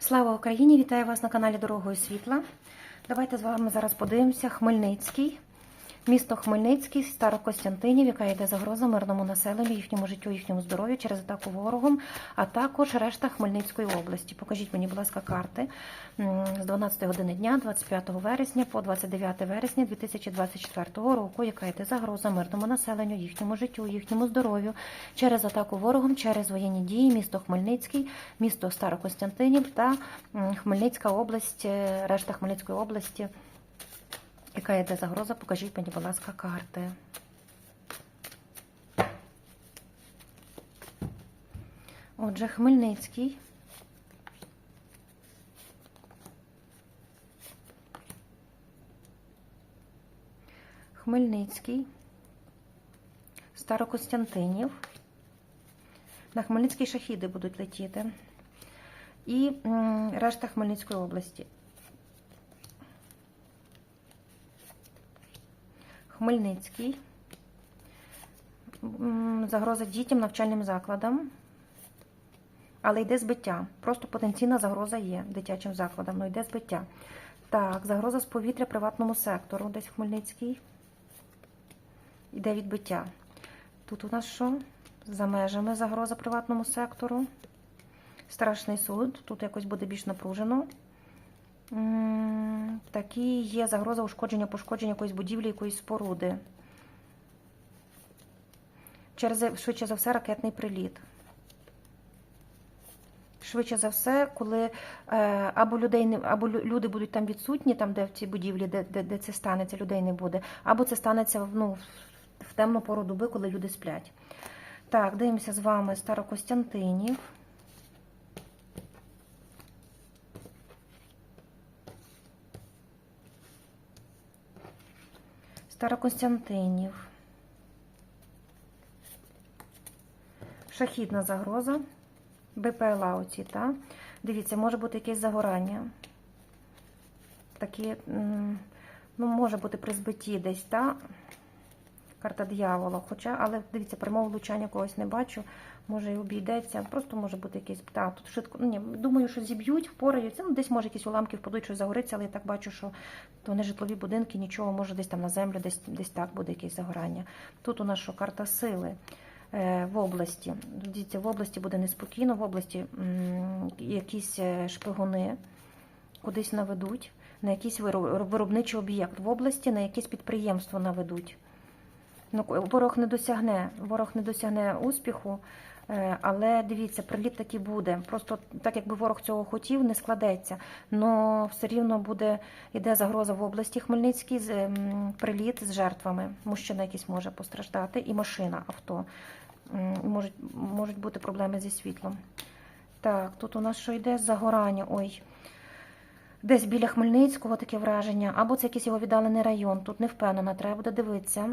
Слава Україні! Вітаю вас на каналі Дорогою Світла. Давайте з вами зараз подивимося Хмельницький. Місто Хмельницький, Старокостянтинів, яка йде загроза мирному населенню, їхньому життю, їхньому здоров'ю через атаку ворогом, а також решта Хмельницької області. Покажіть мені, будь ласка, карти з 12 години дня, 25 вересня по 29 вересня 2024 року, яка йде загроза мирному населенню, їхньому життю, їхньому здоров'ю через атаку ворогом, через воєнні дії, місто Хмельницький, місто Старокостянтинів та Хмельницька область, е, решта Хмельницької області. Яка йде загроза? Покажіть мені, будь ласка, карти. Отже, Хмельницький. Хмельницький. Старокостянтинів. На Хмельницький шахіди будуть летіти. І решта Хмельницької області. Хмельницький. Загроза дітям, навчальним закладам. Але йде збиття. Просто потенційна загроза є дитячим закладам, але йде збиття. Так, загроза з повітря приватному сектору, десь Хмельницький. Йде відбиття. Тут у нас що? За межами загроза приватному сектору. Страшний суд. Тут якось буде більш напружено. Такі є загроза ушкодження, пошкодження якоїсь будівлі, якоїсь споруди. Через, швидше за все, ракетний приліт. Швидше за все, коли е, або, людей або люди будуть там відсутні, там, де в цій будівлі, де, де, де це станеться, людей не буде, або це станеться ну, в темну пору доби, коли люди сплять. Так, дивимося з вами Старокостянтинів. Старокостянтинів. Шахідна загроза. БПЛА оці, та? Дивіться, може бути якесь загорання. Такі, ну, може бути при збитті десь, та? Карта диявола. Хоча, але дивіться, прямого влучання когось не бачу. Може і обійдеться. Просто може бути якесь. Та, тут швидко. Ну, ні, думаю, що зіб'ють, впораються. Ну, десь може якісь уламки впадуть, щось загориться, але я так бачу, що то не житлові будинки, нічого, може десь там на землю, десь, десь так буде якесь загорання. Тут у нас що карта сили е, в області. Дивіться, в області буде неспокійно, в області якісь е, шпигуни кудись наведуть, на якийсь вироб- виробничий об'єкт в області, на якесь підприємство наведуть. Ну, ворог не досягне, ворог не досягне успіху, але дивіться, приліт таки буде. Просто так, якби ворог цього хотів, не складеться. Но все рівно буде іде загроза в області Хмельницькій, ем, приліт з жертвами. Мужчина якийсь може постраждати, і машина, авто. Можуть, можуть бути проблеми зі світлом. Так, тут у нас що йде? Загорання. Ой. Десь біля Хмельницького таке враження, або це якийсь його віддалений район. Тут не впевнена, треба буде дивитися.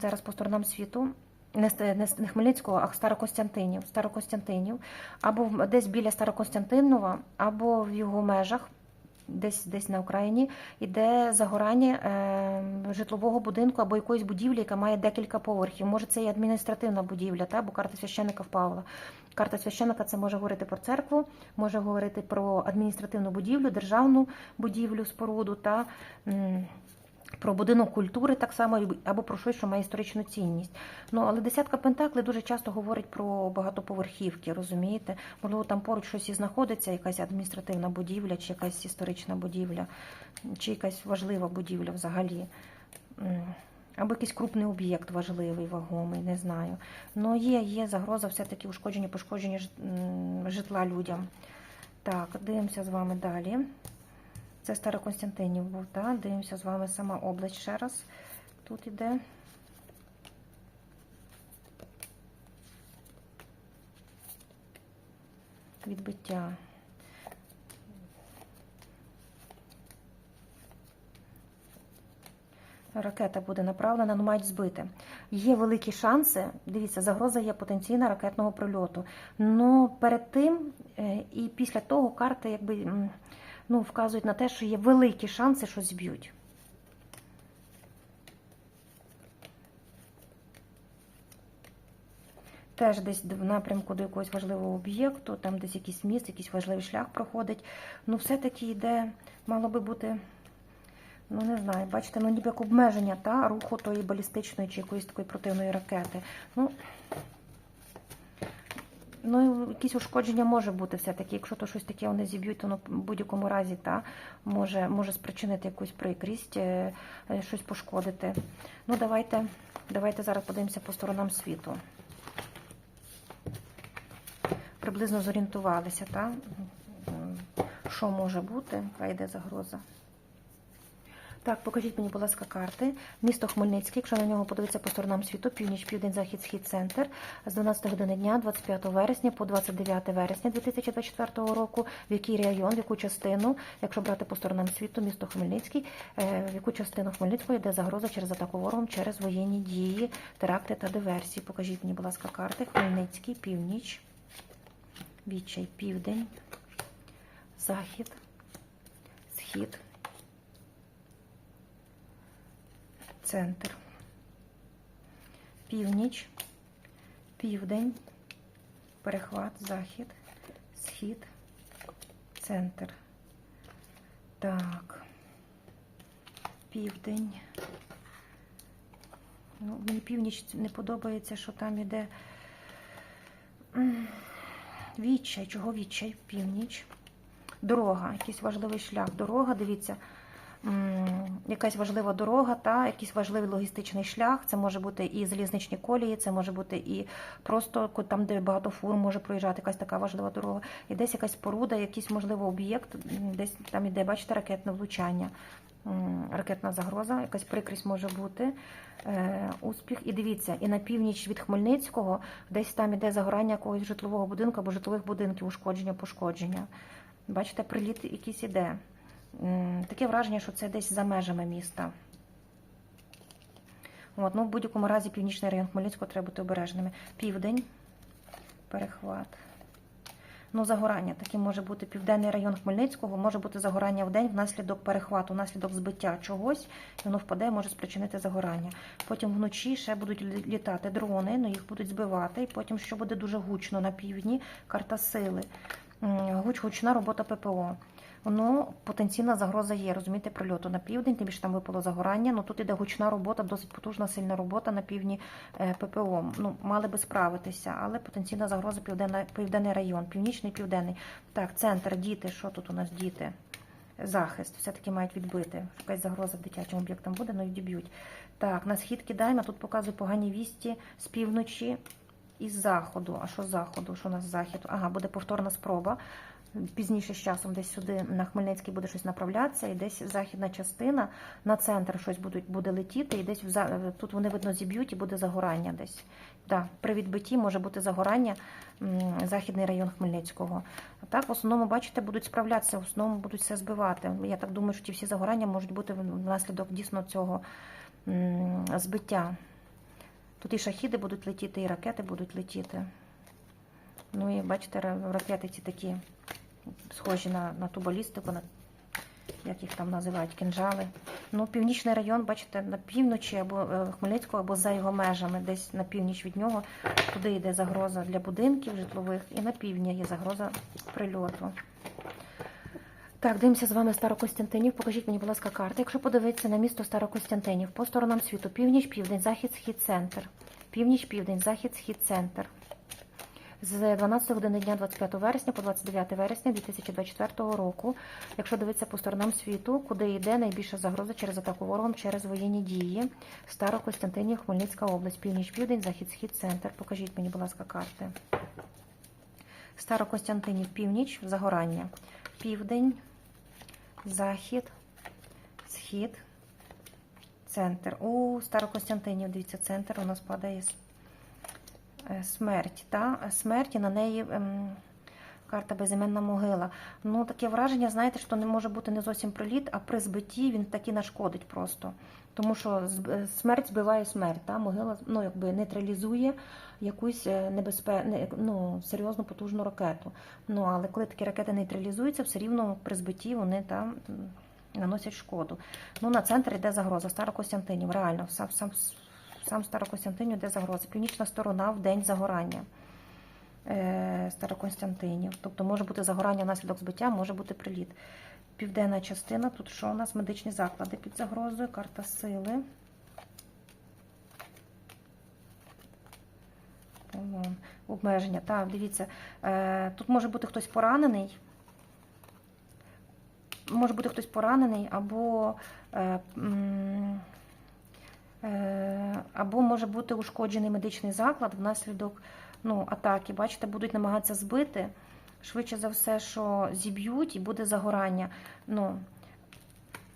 Зараз по сторонам світу. Не, Хмельницького, а Старокостянтинів. Старокостянтинів. Або десь біля Старокостянтинова, або в його межах, десь, десь на Україні, іде загорання е, житлового будинку або якоїсь будівлі, яка має декілька поверхів. Може, це і адміністративна будівля, та, бо карта священика впала. Карта священика це може говорити про церкву, може говорити про адміністративну будівлю, державну будівлю, споруду та м, про будинок культури так само, або про щось, що має історичну цінність. Ну, але десятка пентаклей дуже часто говорить про багатоповерхівки, розумієте? Можливо, там поруч щось і знаходиться, якась адміністративна будівля, чи якась історична будівля, чи якась важлива будівля взагалі. Або якийсь крупний об'єкт важливий, вагомий, не знаю. Ну, є, є загроза все-таки ушкодження, пошкодження житла людям. Так, дивимося з вами далі. Це Староконстантинів був, так? Дивимося з вами сама область ще раз. Тут іде. Відбиття. Ракета буде направлена, ну мають збити. Є великі шанси. Дивіться, загроза є потенційна ракетного прильоту. Ну перед тим е, і після того карти якби ну, вказують на те, що є великі шанси, що зб'ють. теж десь в напрямку до якогось важливого об'єкту, там десь якийсь міст, якийсь важливий шлях проходить. Ну, все-таки йде, мало би бути, ну не знаю, бачите, ну ніби як обмеження та, руху тої балістичної чи якоїсь такої противної ракети. Ну, Ну, якісь ушкодження може бути все-таки. Якщо то щось таке вони зіб'ють, то ну, в будь-якому разі та, може, може спричинити якусь прикрість, е, е, щось пошкодити. Ну, давайте, давайте зараз подивимося по сторонам світу. Приблизно зорієнтувалися, та? Що може бути, яка йде загроза. Так, покажіть мені, будь ласка, карти. Місто Хмельницький, якщо на нього подивитися по сторонам світу, північ, південь, захід, схід, центр з 12 години дня, 25 вересня по 29 вересня 2024 року. В який район, в яку частину, якщо брати по сторонам світу, місто Хмельницький, е, в яку частину Хмельницького йде загроза через атаку ворогом, через воєнні дії, теракти та диверсії. Покажіть мені, будь ласка, карти. Хмельницький, північ, відчай, південь, захід, схід. Центр, північ, південь, перехват, захід, схід, центр. Так, південь. Ну, мені північ не подобається, що там іде відчай. Чого відчай? Північ. Дорога, якийсь важливий шлях. Дорога, дивіться якась важлива дорога, та якийсь важливий логістичний шлях. Це може бути і залізничні колії, це може бути і просто там, де багато фур може проїжджати, якась така важлива дорога. І десь якась споруда, якийсь можливо об'єкт, десь там іде, бачите, ракетне влучання. Ракетна загроза, якась прикрість може бути, е, успіх. І дивіться, і на північ від Хмельницького десь там іде загорання якогось житлового будинку або житлових будинків, ушкодження, пошкодження. Бачите, приліт якийсь іде. Таке враження, що це десь за межами міста. От, ну, в будь-якому разі північний район Хмельницького треба бути обережними. Південь, перехват. Ну, загорання. Таким може бути південний район Хмельницького, може бути загорання в день внаслідок перехвату, внаслідок збиття чогось, і воно впаде, може спричинити загорання. Потім вночі ще будуть літати дрони, ну їх будуть збивати. І потім, що буде дуже гучно на півдні, карта сили. Гуч, гучна робота ППО. Воно потенційна загроза є, розумієте, прильоту на південь, тим більше там випало загорання. Ну тут іде гучна робота, досить потужна, сильна робота на півдні е, ППО. Ну, мали би справитися, але потенційна загроза південна, південний район, північний, південний. Так, центр, діти, що тут у нас діти? Захист, все-таки мають відбити. Якась загроза дитячим об'єктам буде, ну відіб'ють. Так, на схід кидаємо, тут показує погані вісті з півночі і з заходу. А що з заходу? Що у нас з західу? Ага, буде повторна спроба. Пізніше з часом десь сюди на Хмельницький буде щось направлятися, і десь західна частина на центр щось будуть, буде летіти, і десь в тут вони видно зіб'ють і буде загорання десь. Да, при відбитті може бути загорання західний район Хмельницького. Так, в основному, бачите, будуть справлятися, в основному будуть все збивати. Я так думаю, що ті всі загорання можуть бути внаслідок дійсно цього збиття. Тут і шахіди будуть летіти, і ракети будуть летіти. Ну і бачите, ракети ці такі схожі на, на ту балістику, на, як їх там називають, кінжали. Ну, північний район, бачите, на півночі або е, Хмельницького, або за його межами, десь на північ від нього, туди йде загроза для будинків житлових, і на півдні є загроза прильоту. Так, дивимося з вами Старокостянтинів. Покажіть мені, будь ласка, карти. Якщо подивитися на місто Старокостянтинів по сторонам світу, північ, південь, захід, схід, центр. Північ, південь, захід, схід, центр. З 12 години дня 25 вересня по 29 вересня 2024 року, якщо дивитися по сторонам світу, куди йде найбільша загроза через атаку ворогом, через воєнні дії. Старокостянтинів, Хмельницька область, північ, південь, захід, схід, центр. Покажіть мені, будь ласка, карти. Старокостянтинів, північ, загорання. Південь, захід, схід, центр. У Старокостянтинів, дивіться, центр у нас падає смерть. Та? Смерть і на неї ем, карта безіменна могила. Ну, таке враження, знаєте, що не може бути не зовсім приліт, а при збитті він таки нашкодить просто. Тому що е, смерть збиває смерть, та? могила ну, якби нейтралізує якусь е, небезпе... ну, серйозну потужну ракету. Ну, але коли такі ракети нейтралізуються, все рівно при збитті вони там наносять шкоду. Ну, на центр йде загроза Старокостянтинів, реально, сам, сам сам Старокостянтинів йде загроза. Північна сторона в день загорання е, Старокостянтинів. Тобто може бути загорання внаслідок збиття, може бути приліт. Південна частина, тут що у нас? Медичні заклади під загрозою, карта сили. Обмеження. Так, дивіться, е, тут може бути хтось поранений. Може бути хтось поранений, або, е, або може бути ушкоджений медичний заклад внаслідок ну, атаки. Бачите, будуть намагатися збити. Швидше за все, що зіб'ють і буде загорання. Ну,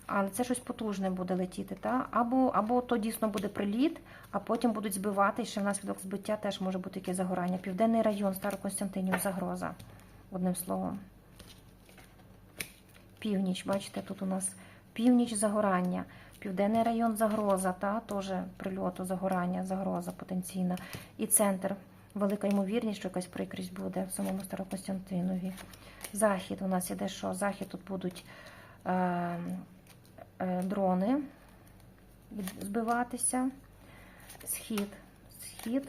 але це щось потужне буде летіти, та? Або, або то дійсно буде приліт, а потім будуть збивати, і ще внаслідок збиття теж може бути якесь загорання. Південний район Староконстантинів загроза, одним словом. Північ, бачите, тут у нас північ загорання. Південний район загроза, та теж прильоту, загорання, загроза потенційна. І центр. Велика ймовірність, що якась прикрість буде в самому Старокостянтинові. Захід у нас іде що? Захід тут будуть е, е, дрони збиватися. Схід. Схід.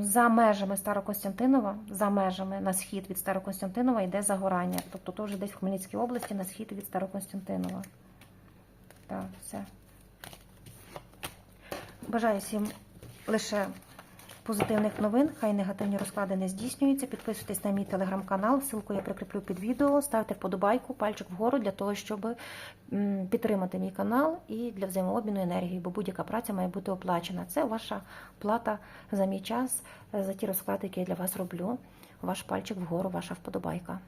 За межами Старокостянтинова, за межами на схід від Старокостянтинова йде загорання. Тобто то вже десь в Хмельницькій області на схід від Старокостянтинова. Так, все. Бажаю всім лише позитивних новин. Хай негативні розклади не здійснюються. Підписуйтесь на мій телеграм-канал. Ссылку я прикріплю під відео. Ставте вподобайку, пальчик вгору для того, щоб підтримати мій канал і для взаємообміну енергії, бо будь-яка праця має бути оплачена. Це ваша плата за мій час, за ті розклади, які я для вас роблю. Ваш пальчик вгору, ваша вподобайка.